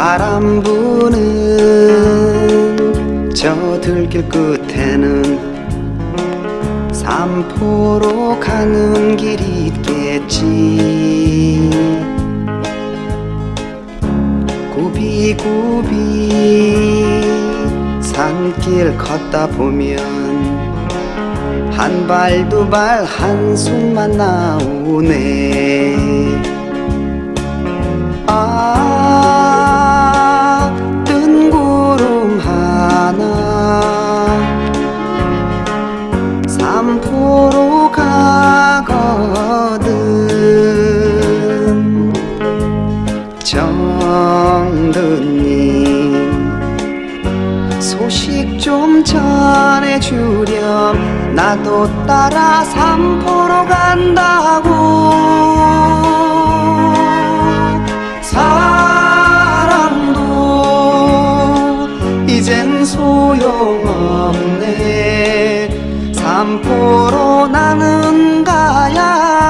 바람 부는 저 들길 끝에는 삼포로 가는 길이 있겠지. 굽이굽이 산길 걷다 보면 한 발 두 발 한숨만 나오네 주렴. 나도 따라 삼포로 간다고. 사랑도 이젠 소용없네. 삼포로 나는 가야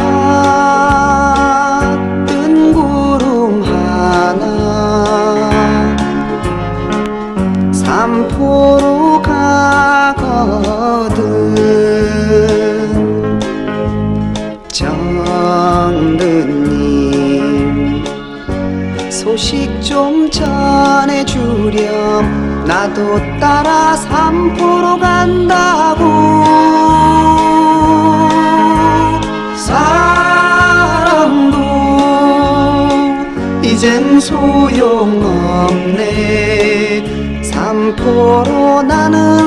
삼포로 가거든. 정드님 소식 좀 전해주렴. 나도 따라 삼포로 간다고. 사랑도 이젠 소용없네 삼포로 나는